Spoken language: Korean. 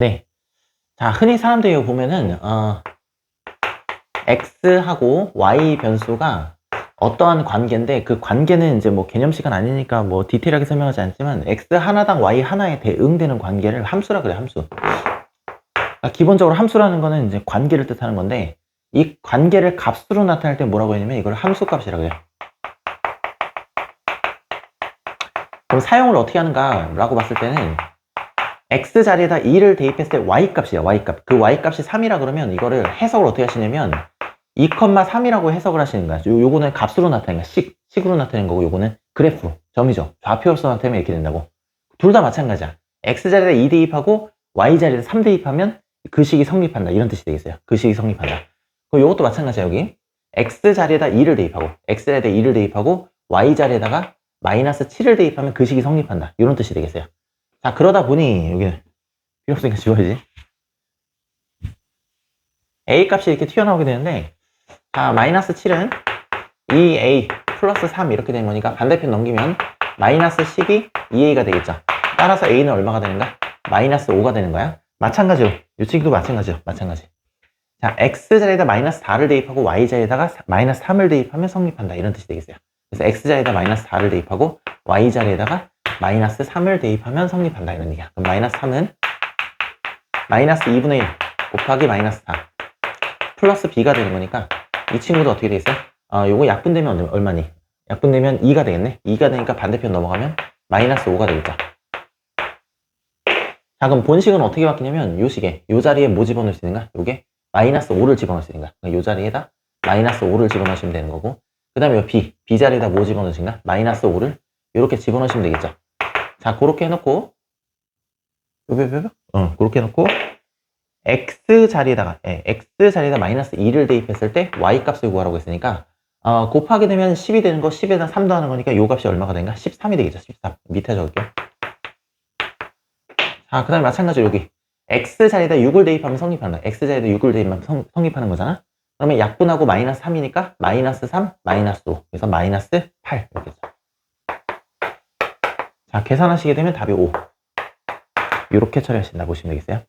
네. 자, 흔히 사람들이 보면은, 어, x하고 y 변수가 어떠한 관계인데, 그 관계는 이제 뭐 개념 시간 아니니까 뭐 디테일하게 설명하지 않지만, x 하나당 y 하나에 대응되는 관계를 함수라 그래, 함수. 그러니까 기본적으로 함수라는 거는 이제 관계를 뜻하는 건데, 이 관계를 값으로 나타낼 때 뭐라고 했냐면, 이걸 함수 값이라고 해요. 그럼 사용을 어떻게 하는가라고 봤을 때는, x 자리에다 2를 대입했을 때 y 값이에요. y 값. 그 y 값이 3이라 그러면 이거를 해석을 어떻게 하시냐면 2,3이라고 해석을 하시는 거야. 요, 요거는 값으로 나타내는 거야. 식, 식으로 나타내는 거고 요거는 그래프, 점이죠. 좌표로서 나타내면 이렇게 된다고. 둘 다 마찬가지야. x 자리에다 2 대입하고 y 자리에다 3 대입하면 그 식이 성립한다. 이런 뜻이 되겠어요. 그 식이 성립한다. 그럼 요것도 마찬가지야, 여기. x 자리에다 2를 대입하고 x 자리에다 2를 대입하고 y 자리에다가 마이너스 7을 대입하면 그 식이 성립한다. 이런 뜻이 되겠어요. 자, 그러다 보니, 여기는 필요 없으니까 지워야지. A 값이 이렇게 튀어나오게 되는데, 자, 마이너스 7은 2A 플러스 3 이렇게 되는 거니까 반대편 넘기면 마이너스 10이 2A가 되겠죠. 따라서 A는 얼마가 되는가? 마이너스 5가 되는 거야. 마찬가지로, 이 친구도 마찬가지로, 마찬가지. 자, X 자리에다 마이너스 4를 대입하고 Y 자리에다가 마이너스 3을 대입하면 성립한다. 이런 뜻이 되겠어요. 그래서 X 자리에다 마이너스 4를 대입하고 Y 자리에다가 마이너스 3을 대입하면 성립한다 이런 얘기야. 그럼 마이너스 3은 마이너스 2분의 1 곱하기 마이너스 4 플러스 b가 되는 거니까 이 친구도 어떻게 되겠어요? 아, 요거 약분되면 얼- 얼마니? 약분되면 2가 되겠네. 2가 되니까 반대편 넘어가면 마이너스 5가 되겠죠. 자, 그럼 본식은 어떻게 바뀌냐면 요 식에 요 자리에 뭐 집어넣을 수 있는가? 요게 마이너스 5를 집어넣을 수 있는가? 요 자리에다 마이너스 5를 집어넣으시면 되는 거고 그 다음에 요 b, b 자리에다 뭐 집어넣으신가? 마이너스 5를 이렇게 집어넣으시면 되겠죠. 자, 그렇게 해놓고, 뾰뾰뾰뾰? 어, 그렇게 해놓고, x 자리에다가, 예, x 자리에다 마이너스 2를 대입했을 때 y 값을 구하라고 했으니까, 어, 곱하게 되면 10이 되는 거, 10에다 3 더하는 거니까 요 값이 얼마가 되는가? 13이 되겠죠, 13. 밑에 적을게요. 자, 그 다음에 마찬가지로 여기, x 자리에다 6을 대입하면 성립한다. x 자리에다 6을 대입하면 성, 성립하는 거잖아? 그러면 약분하고 마이너스 3이니까, 마이너스 3, 마이너스 5. 그래서 마이너스 8. 이렇게 죠 자, 계산하시게 되면 답이 5. 이렇게 처리하신다 보시면 되겠어요.